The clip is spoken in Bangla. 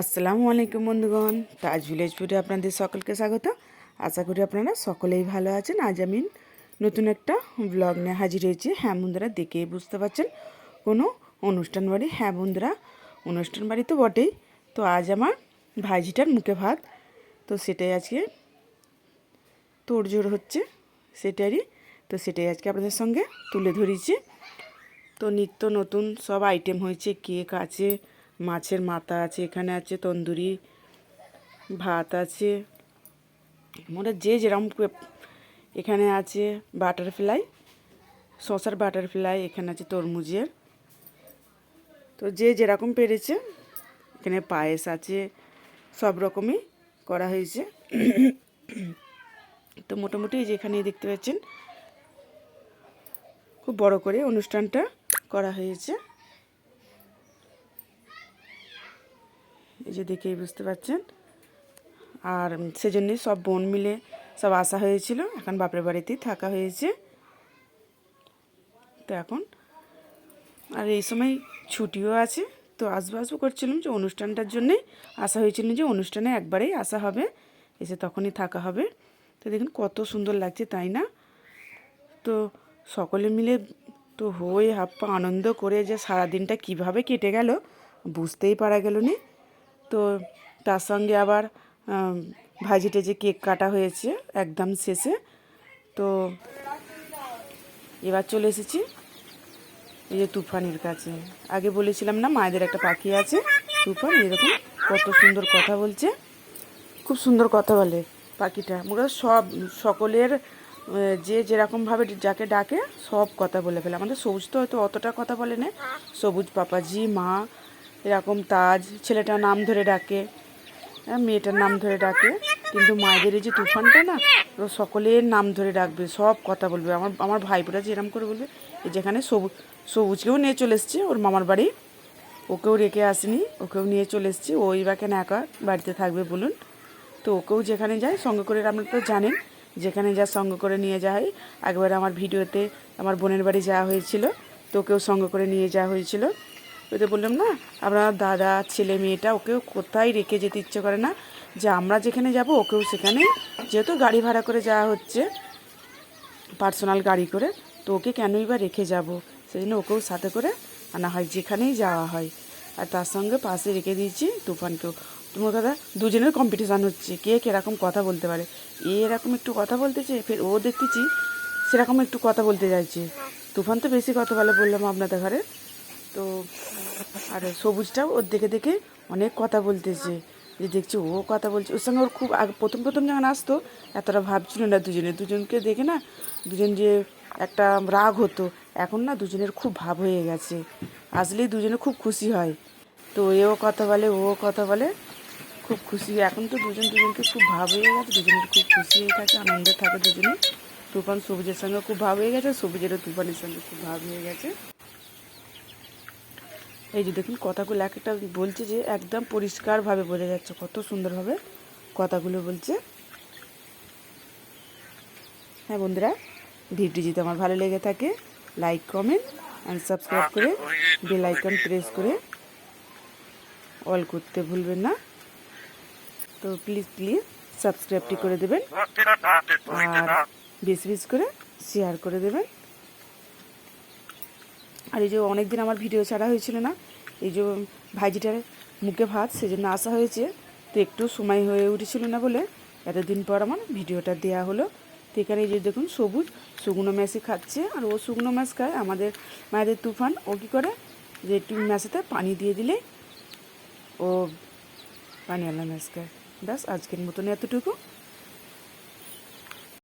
আসসালামু আলাইকুম বন্ধুগণ। তাজ ভিলেজ ফুডে আপনাদের সকলকে স্বাগত। আশা করি আপনারা সকলেই ভালো আছেন। আজ আমি নতুন একটা ব্লগ নিয়ে হাজির হয়েছি। হ্যাঁ বন্ধুরা, দেখেই বুঝতে পারছেন, কোনো অনুষ্ঠান বাড়ি। হ্যাঁ বন্ধুরা, অনুষ্ঠান বাড়ি তো বটেই। তো আজ আমার ভাইজিটার মুখে ভাত। তো সেটাই আজকে তোড়জোড় হচ্ছে, সেটারই। তো সেটাই আজকে আপনাদের সঙ্গে তুলে ধরেছি। তো নিত্য নতুন সব আইটেম হয়েছে কেক আছে মাছের মাথা আছে, এখানে আছে তন্দুরি, ভাত আছে। মোটা যে যেরকম এখানে আছে বাটারফ্লাই শশার বাটারফ্লাই, এখানে আছে তরমুজের। তো যে যেরকম পেরেছে, এখানে পায়েস আছে, সব রকমই করা হয়েছে। তো মোটামুটি যে এখানে দেখতে পাচ্ছেন, খুব বড় করে অনুষ্ঠানটা করা হয়েছে। এই যে দেখেই বুঝতে পারছেন। আর সেজন্যই সব বোন মিলে সব আসা হয়েছিল। এখন বাপের বাড়িতেই থাকা হয়েছে। তো এখন আর এই সময় ছুটিও আছে। তো আসব আসব করছিলাম যে অনুষ্ঠানটার জন্যেই আসা হয়েছিল যে অনুষ্ঠানে একবারেই আসা হবে। এসে তখনই থাকা হবে। তো দেখুন কত সুন্দর লাগছে, তাই না? তো সকলে মিলে তো হই হাপ্পা আনন্দ করে যে সারাদিনটা কীভাবে কেটে গেল বুঝতেই পারা গেল নি। তো তার সঙ্গে আবার ভাজি টেজে কেক কাটা হয়েছে একদম শেষে। তো এবার চলে এসেছি এই যে তুফানের কাছে। আগে বলেছিলাম না, মায়েদের একটা পাখি আছে, তুফান, এরকম কত সুন্দর কথা বলছে। খুব সুন্দর কথা বলে পাখিটা। মোটা সব, সকলের যে যেরকমভাবে যাকে ডাকে, সব কথা বলে ফেলে। আমাদের সবুজ তো হয়তো অতটা কথা বলে না। সবুজ পাপাজি, মা এরকম তাজ ছেলেটার নাম ধরে ডাকে। হ্যাঁ, মেয়েটার নাম ধরে ডাকে। কিন্তু মায়েদের এই যে তুফানটা না ও সকলের নাম ধরে ডাকবে সব কথা বলবে। আমার আমার ভাইবোরা যেরকম করে বলবে এই যেখানে সবুজ সবুজকেও নিয়ে চলে এসছে ওর মামার বাড়ি। ওকেও রেখে আসেনি ওকেও নিয়ে চলে এসেছি। ওই বা কেন একা বাড়িতে থাকবে বলুন? তো ওকেও যেখানে যায় সঙ্গে করে আপনারা তো জানেন যেখানে যা সঙ্গে করে নিয়ে যাওয়া হয় একবার আমার ভিডিওতে আমার বোনের বাড়ি যাওয়া হয়েছিল তো ওকেও সঙ্গে করে নিয়ে যাওয়া হয়েছিল। ওই তো বললাম, না আপনার দাদা, ছেলে, মেয়েটা ওকেও কোথায় রেখে যেতে ইচ্ছে করে না? যে আমরা যেখানে যাব, ওকেও সেখানে যেহেতু গাড়ি ভাড়া করে যাওয়া হচ্ছে, পার্সোনাল গাড়ি করে, তো ওকে কেনই বা রেখে যাব? সেই জন্য ওকেও সাথে করে আনা হয়, যেখানেই যাওয়া হয়। আর তার সঙ্গে পাশে রেখে দিয়েছি তুফানকেও। তোমার কথা দুজনের কম্পিটিশান হচ্ছে, কে কীরকম কথা বলতে পারে? এরকম একটু কথা বলতেছে ফের ও দেখতেছি সেরকম একটু কথা বলতে চাইছে। তুফান তো বেশি কথা বলে বললাম আপনাদের ঘরে। তো আর সবুজটাও ওর দেখে দেখে অনেক কথা বলতেছে। যে দেখছি ও কথা বলছে। ওর সঙ্গে ওর খুব আগে, প্রথম প্রথম যখন আসতো, এতটা ভাবছিল না দুজনে। দুজনকে দেখে না দুজন যে একটা রাগ হতো। এখন না দুজনের খুব ভাব হয়ে গেছে। আসলেই দুজনে খুব খুশি হয়। তো এও কথা বলে, ও কথা বলে, খুব খুশি। এখন তো দুজন দুজনকে খুব ভাব হয়ে গেছে। দুজনের খুব খুশি হয়ে থাকে, আনন্দে থাকে দুজনে। তুফান সবুজের সঙ্গে খুব ভাব হয়ে গেছে, সবুজেরও তুফানের সঙ্গে খুব ভাব হয়ে গেছে। এই যে দেখুন, কথাগুলো এক একটা বলছে যে একদম পরিষ্কারভাবে বোঝা যাচ্ছে, কত সুন্দরভাবে কথাগুলো বলছে। হ্যাঁ বন্ধুরা, ভিডিওটি যদি আমার ভালো লেগে থাকে লাইক কমেন্ট অ্যান্ড সাবস্ক্রাইব করে বেল আইকন প্রেস করে অল করতে ভুলবেন না। তো প্লিজ প্লিজ সাবস্ক্রাইবটি করে দেবেন আর বেশি বেশি করে শেয়ার করে দেবেন। আর এই যে অনেক দিন আমার ভিডিও ছাড়া হয়েছিল না, এই যে ভাইজিটার মুখে ভাত, সেজন্য আসা হয়েছে। তো একটু সময় হয়ে উঠেছিল না বলে এতদিন পর আমার ভিডিওটা দেয়া হলো। তো এখানে এই যে দেখুন সবুজ, শুকনো ম্যাশই খাচ্ছে। আর ও শুকনো ম্যাশ খায়, আমাদের মায়েদের তুফান। ও কী করে? যে একটু ম্যাশেতে পানি দিয়ে দিলে ও পানিওয়ালা ম্যাশ খায়। ব্যাস, আজকের মতন এতটুকু।